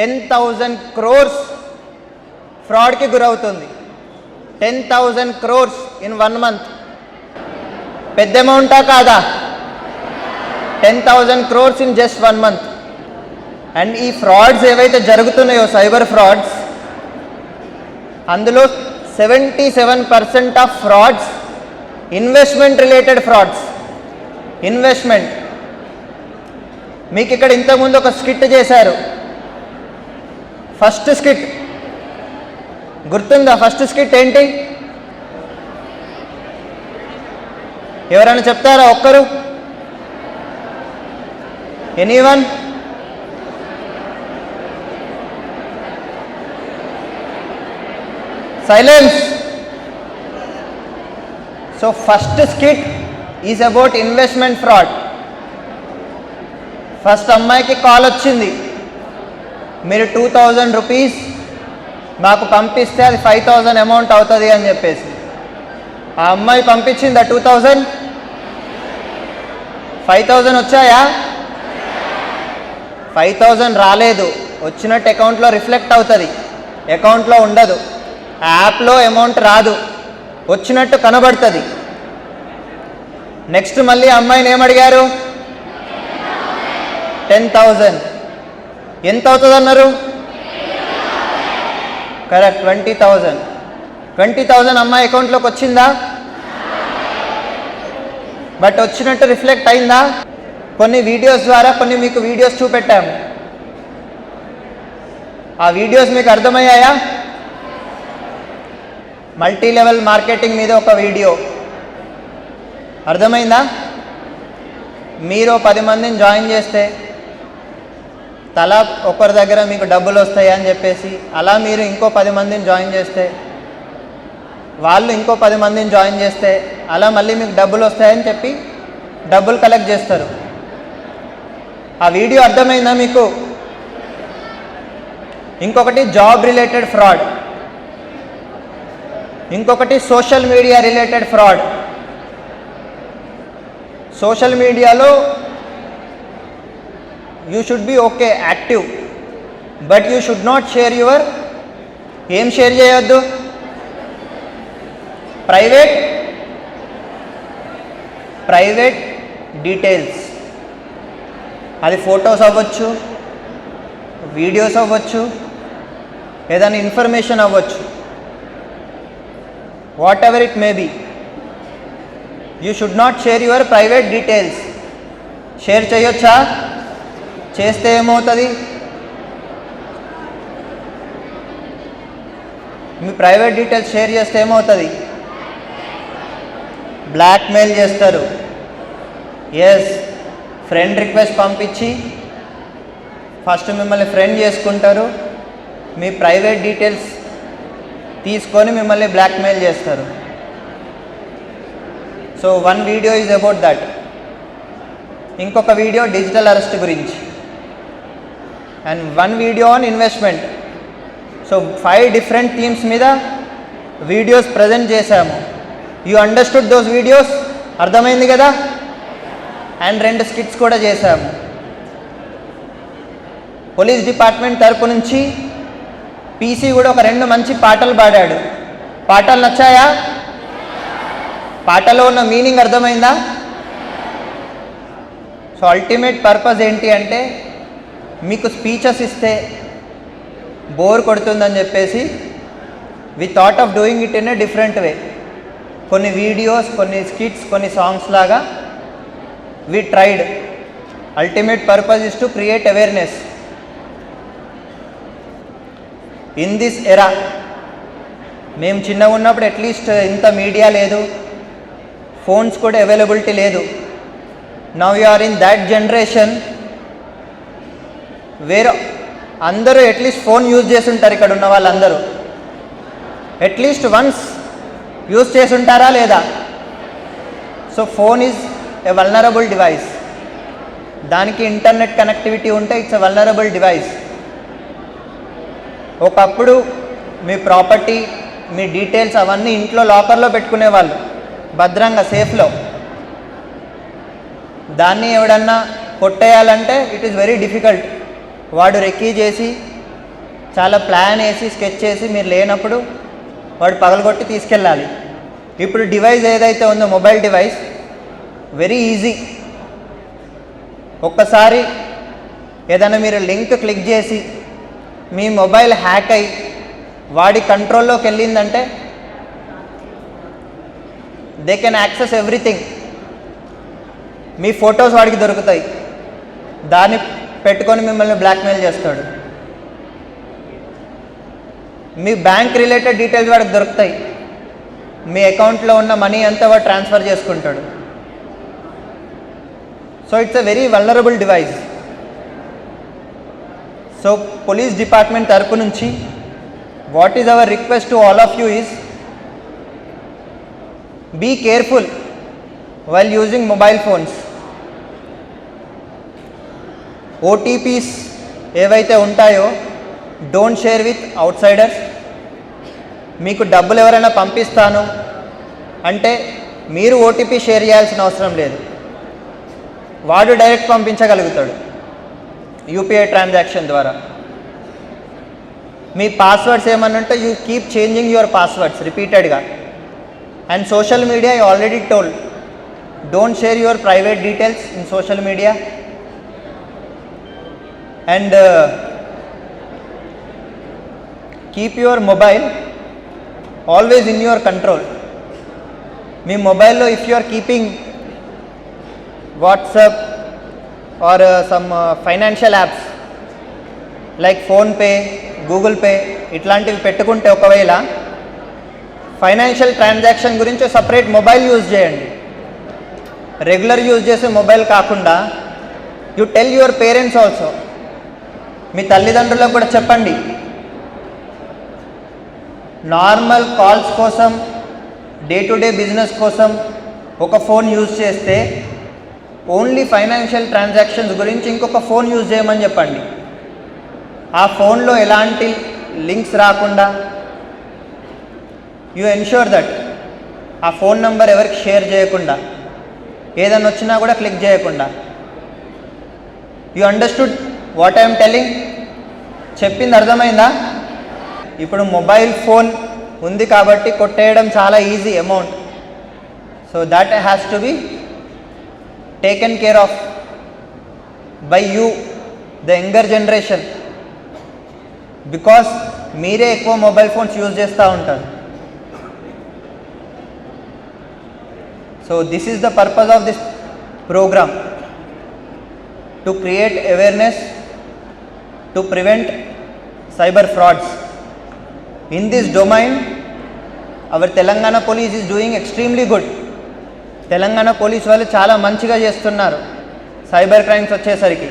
Ten thousand crores ఫ్రాడ్కి గురవుతుంది. Ten thousand crores in one month. పెద్ద అమౌంటా కాదా? Ten thousand crores in just one month. And ఈ ఫ్రాడ్స్ ఏవైతే జరుగుతున్నాయో సైబర్ ఫ్రాడ్స్ అందులో seventy seven percent of frauds investment related frauds. Investment. మీకు ఇక్కడ ఇంతకుముందు ఒక స్కిట్ చేశారు. First skit. గుర్తుందా ఫస్ట్ స్కిట్ ఏంటి? ఎవరైనా చెప్తారా ఒక్కరు? Anyone? Silence. So first skit is about investment fraud. First అమ్మాయికి కాల్ వచ్చింది. మీరు టూ థౌజండ్ రూపీస్ మాకు పంపిస్తే అది ఫైవ్ థౌజండ్ అమౌంట్ అవుతుంది అని చెప్పేసి. ఆ అమ్మాయి పంపించిందా టూ థౌజండ్ ఫైవ్ థౌజండ్ వచ్చాయా? ఫైవ్ థౌజండ్ రాలేదు. వచ్చినట్టు అకౌంట్లో రిఫ్లెక్ట్ అవుతుంది. అకౌంట్లో ఉండదు. యాప్లో అమౌంట్ రాదు. వచ్చినట్టు కనబడుతుంది. నెక్స్ట్ మళ్ళీ అమ్మాయిని ఏమడిగారు? టెన్ థౌజండ్ ఎంత అవుతుంది అన్నారు correct twenty thousand twenty thousand అమ్మాయి అకౌంట్లోకి వచ్చిందా? బట్ వచ్చినట్టు రిఫ్లెక్ట్ అయిందా? కొన్ని వీడియోస్ ద్వారా కొన్ని మీకు వీడియోస్ చూపెట్టాము ఆ వీడియోస్ మీకు అర్థమయ్యాయా? మల్టీ లెవెల్ మార్కెటింగ్ మీద ఒక వీడియో అర్థమైందా? మీరు పది మందిని జాయిన్ చేస్తే తలా ఒకరి దగ్గర మీకు డబ్బులు వస్తాయి అని చెప్పేసి అలా మీరు ఇంకో పది మందిని జాయిన్ చేస్తే వాళ్ళు ఇంకో పది మందిని జాయిన్ చేస్తే అలా మళ్ళీ మీకు డబ్బులు వస్తాయని చెప్పి డబ్బులు కలెక్ట్ చేస్తారు. ఆ వీడియో అర్థమైందా మీకు? ఇంకొకటి జాబ్ రిలేటెడ్ ఫ్రాడ్ ఇంకొకటి social media related fraud social మీడియాలో you should be okay active but you should not share your ఏం షేర్ చేయొద్దు? ప్రైవేట్ ప్రైవేట్ డీటెయిల్స్ అది ఫొటోస్ అవ్వచ్చు వీడియోస్ అవ్వచ్చు ఏదైనా ఇన్ఫర్మేషన్ అవ్వచ్చు. Whatever it may be you should not share your private details share చేయొచ్చా? చేస్తే ఏమవుతుంది? మీ ప్రైవేట్ డీటెయిల్స్ షేర్ చేస్తే ఏమవుతుంది? బ్లాక్మెయిల్ చేస్తారు. ఎస్ ఫ్రెండ్ రిక్వెస్ట్ పంపించి ఫస్ట్ మిమ్మల్ని ఫ్రెండ్ చేసుకుంటారు. మీ ప్రైవేట్ డీటెయిల్స్ తీసుకొని మిమ్మల్ని బ్లాక్మెయిల్ చేస్తారు. So one video is about that ఇంకొక వీడియో డిజిటల్ అరెస్ట్ గురించి. And one video on investment. So five different themes మీద వీడియోస్ ప్రజెంట్ చేశాము. You understood those videos? అర్థమైంది కదా? అండ్ రెండు స్కిట్స్ కూడా చేశాము. పోలీస్ డిపార్ట్మెంట్ తరపు నుంచి పీసీ కూడా ఒక రెండు మంచి పాటలు పాడాడు. పాటలు నచ్చాయా? పాటలో ఉన్న మీనింగ్ అర్థమైందా? సో అల్టిమేట్ పర్పస్ ఏంటి అంటే మీకు స్పీచెస్ ఇస్తే బోర్ కొడుతుందని చెప్పేసి we thought of doing it in a different way కొన్ని వీడియోస్ కొన్ని స్కిట్స్ కొన్ని సాంగ్స్ లాగా we tried ultimate purpose is to create awareness in this era మేము చిన్నగా ఉన్నప్పుడు అట్లీస్ట్ ఇంత మీడియా లేదు. ఫోన్స్ కూడా అవైలబిలిటీ లేదు. Now you are in that generation వేరే అందరూ అట్లీస్ట్ ఫోన్ యూజ్ చేసి ఉంటారు ఇక్కడ ఉన్న వాళ్ళందరూ. అట్లీస్ట్ వన్స్ యూజ్ చేసుంటారా లేదా? So phone is a vulnerable device దానికి ఇంటర్నెట్ కనెక్టివిటీ ఉంటే ఇట్స్ ఎ వల్నరబుల్ డివైస్ ఒకప్పుడు మీ ప్రాపర్టీ మీ డీటెయిల్స్ అవన్నీ ఇంట్లో లాకర్లో పెట్టుకునేవాళ్ళు. భద్రంగా సేఫ్లో దాన్ని ఎవడన్నా కొట్టేయాలంటే ఇట్ ఈస్ వెరీ డిఫికల్ట్ వాడు రెక్కీ చేసి చాలా ప్లాన్ వేసి స్కెచ్ చేసి మీరు లేనప్పుడు వాడు పగలగొట్టి తీసుకెళ్ళాలి. ఇప్పుడు డివైస్ ఏదైతే ఉందో మొబైల్ డివైస్ వెరీ ఈజీ. ఒక్కసారి ఏదైనా మీరు లింక్ క్లిక్ చేసి మీ మొబైల్ హ్యాక్ అయి వాడి కంట్రోల్లోకి వెళ్ళిందంటే దే కెన్ యాక్సెస్ ఎవ్రీథింగ్ మీ ఫొటోస్ వాడికి దొరుకుతాయి. దాన్ని పెట్టుకొని మిమ్మల్ని బ్లాక్మెయిల్ చేస్తాడు. మీ బ్యాంక్ రిలేటెడ్ డీటెయిల్స్ వాడికి దొరుకుతాయి. మీ అకౌంట్లో ఉన్న మనీ అంతా వాడు ట్రాన్స్ఫర్ చేసుకుంటాడు. So it's a very vulnerable device. So police department తరపు నుంచి what is our request to all of you is be careful while using mobile phones. OTPs ఏవైతే ఉంటాయో don't share with outsiders మీకు డబ్బులు ఎవరైనా పంపిస్తాను అంటే మీరు ఓటీపీ షేర్ చేయాల్సిన అవసరం లేదు. వాడు డైరెక్ట్ పంపించగలుగుతాడు యూపీఐ ట్రాన్సాక్షన్ ద్వారా. మీ passwords ఏమన్నంటే you keep changing your passwords రిపీటెడ్గా and social media I already told don't share your private details in social media and keep your mobile always in your control మీ మొబైల్లో if you are keeping WhatsApp or some financial apps like PhonePe Google Pay ఇట్లాంటివి పెట్టుకుంటే ఒకవేళ financial transaction గురించి separate mobile use చేయండి. Regular use చేసే mobile కాకుండా you tell your parents also మీ తల్లిదండ్రులకు కూడా చెప్పండి. నార్మల్ కాల్స్ కోసం డే టు డే బిజినెస్ కోసం ఒక ఫోన్ యూజ్ చేస్తే ఓన్లీ ఫైనాన్షియల్ ట్రాన్సాక్షన్స్ గురించి ఇంకొక ఫోన్ యూజ్ చేయమని చెప్పండి. ఆ ఫోన్లో ఎలాంటి లింక్స్ రాకుండా యూ ఎన్ష్యూర్ దట్ ఆ ఫోన్ నెంబర్ ఎవరికి షేర్ చేయకుండా ఏదైనా వచ్చినా కూడా క్లిక్ చేయకుండా. You understood what I'm telling చెప్పింది అర్థమైందా? ఇప్పుడు మొబైల్ ఫోన్ ఉంది కాబట్టి కొట్టేయడం చాలా easy amount so that has to be taken care of by you the younger generation because మీరే ఎక్కువ మొబైల్ ఫోన్స్ యూజ్ చేస్తూ ఉంటారు. So this is the purpose of this program to create awareness to prevent cyber frauds. In this domain, our Telangana police is doing extremely good. Telangana police వాళ్ళు చాలా మంచిగా చేస్తున్నారు cyber crimes వచ్చేసరికి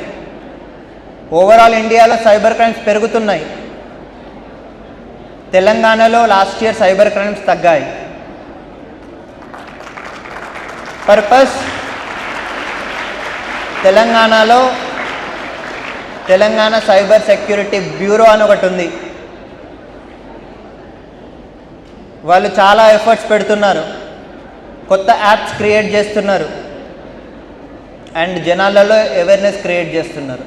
overall ఇండియాలో cyber crimes పెరుగుతున్నాయి తెలంగాణలో last year cyber crimes తగ్గాయి purpose తెలంగాణలో తెలంగాణ సైబర్ సెక్యూరిటీ బ్యూరో అని ఒకటి ఉంది. వాళ్ళు చాలా ఎఫర్ట్స్ పెడుతున్నారు. కొత్త యాప్స్ క్రియేట్ చేస్తున్నారు. అండ్ జనాలలో అవేర్నెస్ క్రియేట్ చేస్తున్నారు.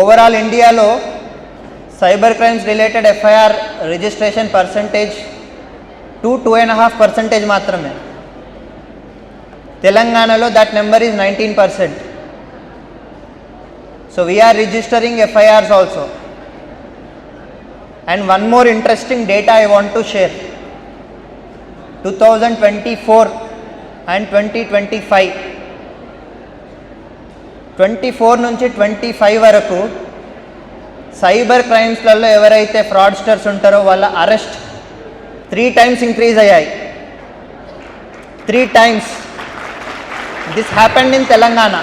ఓవరాల్ ఇండియాలో cyber crimes related FIR registration percentage two two and half percentage మాత్రమే. తెలంగాణలో that number is nineteen percent so we are registering FIRs also and one more interesting data I want to share two thousand twenty four and twenty twenty five twenty four నుంచి twenty five వరకు cyber క్రైమ్స్లలో ఎవరైతే fraudsters ఉంటారో వాళ్ళ arrest three times increase అయ్యాయి. Three times this happened in Telangana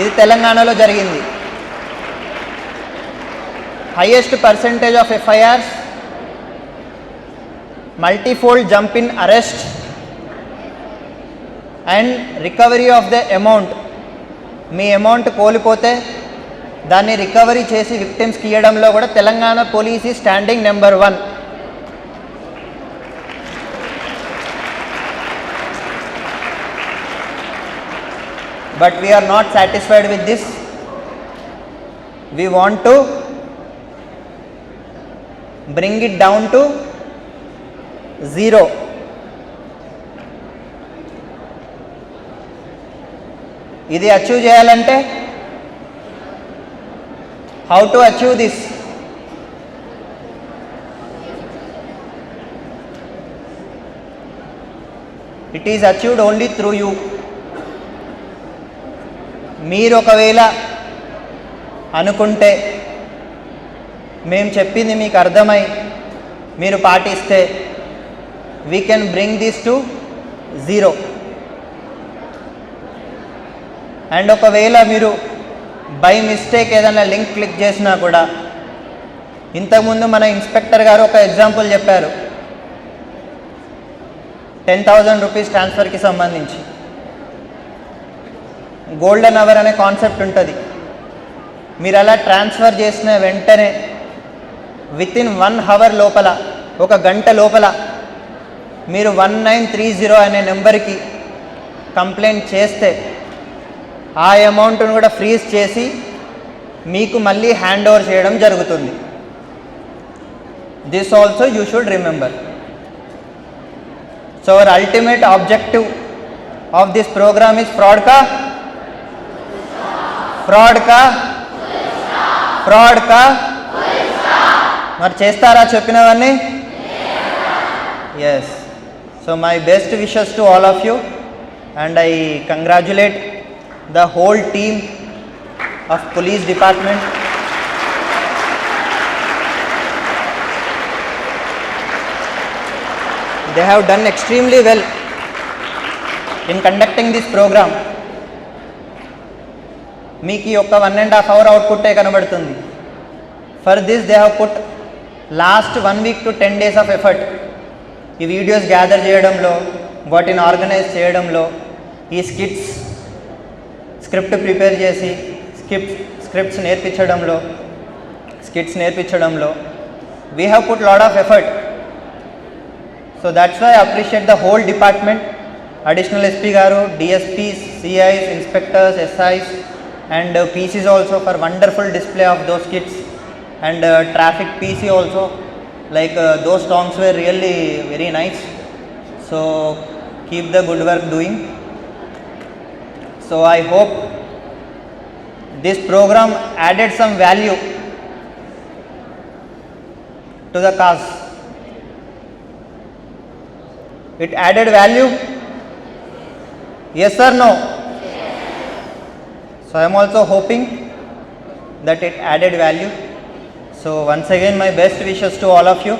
ఇది తెలంగాణలో జరిగింది. Highest percentage of FIRs multifold jump in arrest and recovery of the amount me amount కోల్పోతే దాన్ని రికవరీ చేసి విక్టిమ్స్కి ఇవ్వడంలో కూడా Telangana police standing number one but we are not satisfied with this we want to bring it down to zero ఇది achieve చేయాలంటే how to achieve this it is achieved only through you మీరు ఒకవేళ అనుకుంటే మేము చెప్పింది మీకు అర్థమై మీరు పాటిస్తే we can bring this to zero and ఒకవేళ మీరు బై మిస్టేక్ ఏదైనా లింక్ క్లిక్ చేసినా కూడా ఇంతకుముందు మన ఇన్స్పెక్టర్ గారు ఒక ఎగ్జాంపుల్ చెప్పారు. టెన్ థౌజండ్ రూపీస్ ట్రాన్స్ఫర్కి సంబంధించి. గోల్డెన్ అవర్ అనే కాన్సెప్ట్ ఉంటుంది. మీరు అలా ట్రాన్స్ఫర్ చేసిన వెంటనే విత్ ఇన్ వన్ హవర్ లోపల ఒక గంట లోపల మీరు వన్ నైన్ త్రీ జీరో అనే నెంబర్కి కంప్లైంట్ చేస్తే ఆ అమౌంట్ను కూడా ఫ్రీజ్ చేసి మీకు మళ్ళీ హ్యాండ్ ఓవర్ చేయడం జరుగుతుంది. This also you should remember so our ultimate objective of this programme is fraud కా ఫ్రాడ్ కా? ఫ్రాడ్ కా? మరి చేస్తారా చెప్పినవన్నీ? Yes so my best wishes to all of you and I congratulate the whole team of police department they have done extremely well in conducting this program. మీకు ఈ యొక్క one and half hour అవుట్పుట్టే కనబడుతుంది. For this they have put last one week to ten days of effort ఈ videos gather చేయడంలో వాటిని organise చేయడంలో ఈ స్కిట్స్ స్క్రిప్ట్ ప్రిపేర్ చేసి స్కిప్ స్క్రిప్ట్స్ నేర్పించడంలో skits నేర్పించడంలో we have put lot of effort so that's why appreciate the whole department additional SP గారు DSPs CIs inspectors SIs and uh, PC also for wonderful display of those kits. And uh, traffic PC also. Like uh, those songs were really very nice. So keep the good work doing. So I hope this program added some value to the cause. It added value? Yes or no? So i am also hoping that it added value. So once again my best wishes to all of you